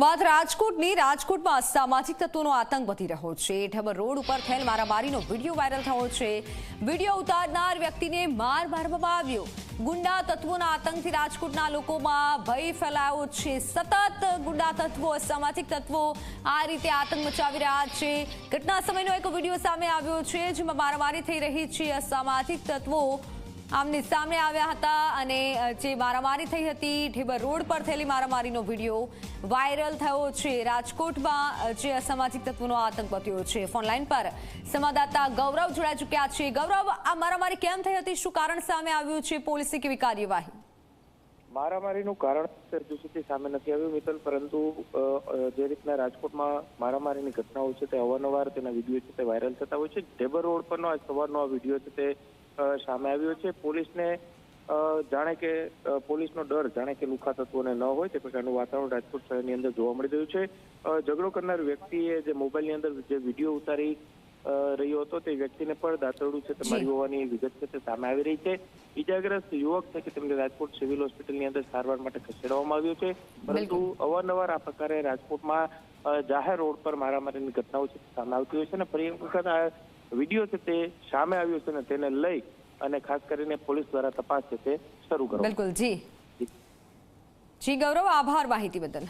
વાત રાજકોટની, રાજકોટમાં અસામાજિક તત્વોનો આતંક વધી રહ્યો છે. ઢબર રોડ ઉપર થયેલ મારામારીનો વીડિયો વાયરલ થયો છે. વીડિયો ઉતારનાર વ્યક્તિને માર મારવામાં આવ્યો. ગુંડા તત્વોના આતંકથી રાજકોટના લોકોમાં ભય ફેલાયો છે. સતત ગુંડા તત્વો અસામાજિક તત્વો આ રીતે આતંક મચાવી રહ્યા છે. ઘટના સમયનો એક વીડિયો સામે આવ્યો છે, જેમાં મારામારી થઈ રહી છે. અસામાજિક તત્વો આમને સામે આવ્યા હતા અને જે મારામારી થઈ હતી, ઢેબર રોડ પર થયેલી મારામારીનો વીડિયો વાયરલ થયો છે. રાજકોટમાં જે અસામાજિક તત્વોનો આતંક વધ્યો છે. ફોનલાઈન પર સંવાદદાતા ગૌરવ જોડાઈ ચૂક્યા છે. ગૌરવ, આ મારામારી કેમ થઈ હતી? શું કારણ સામે આવ્યું છે? પોલીસે કેવી કાર્યવાહી? મારામારીનું કારણ હજુ સુધી સામે નથી આવ્યું, મિત્તલ. પરંતુ જે રીતના રાજકોટમાં મારામારીની ઘટનાઓ છે તે અવારનવાર તેના વીડિયો છે તે વાયરલ થતા હોય છે. ઢેબર રોડ પરનો આજ સવારનો આ વીડિયો છે તે સામે આવ્યો છે. પોલીસને જાણે કે પોલીસનો ડર જાણે કે લુખા તત્વોને ન હોય તે પ્રકારનું વાતાવરણ રાજકોટ શહેરની અંદર જોવા મળી રહ્યું છે. ઝઘડો કરનાર વ્યક્તિએ જે મોબાઈલની અંદર જે વીડિયો ઉતારી રહ્યો હતો તે વ્યક્તિને પણ દાંતરડું છે તમારી હોવાની વિગત છે તે સામે આવી રહી છે. ઈજાગ્રસ્ત યુવક છે કે તેમને રાજકોટ સિવિલ હોસ્પિટલની અંદર સારવાર માટે ખસેડવામાં આવ્યો છે. પરંતુ અવારનવાર આ પ્રકારે રાજકોટમાં જાહેર રોડ પર મારામારીની ઘટનાઓ છે સામે આવતી હોય છે અને ફરી એક વખત આ વીડિયો છે તે સામે આવ્યો છે અને તેને લઈ અને ખાસ કરીને પોલીસ દ્વારા તપાસ છે તે શરૂ કરો. બિલકુલ જી. જી ગૌરવ આભાર માહિતી બદલ.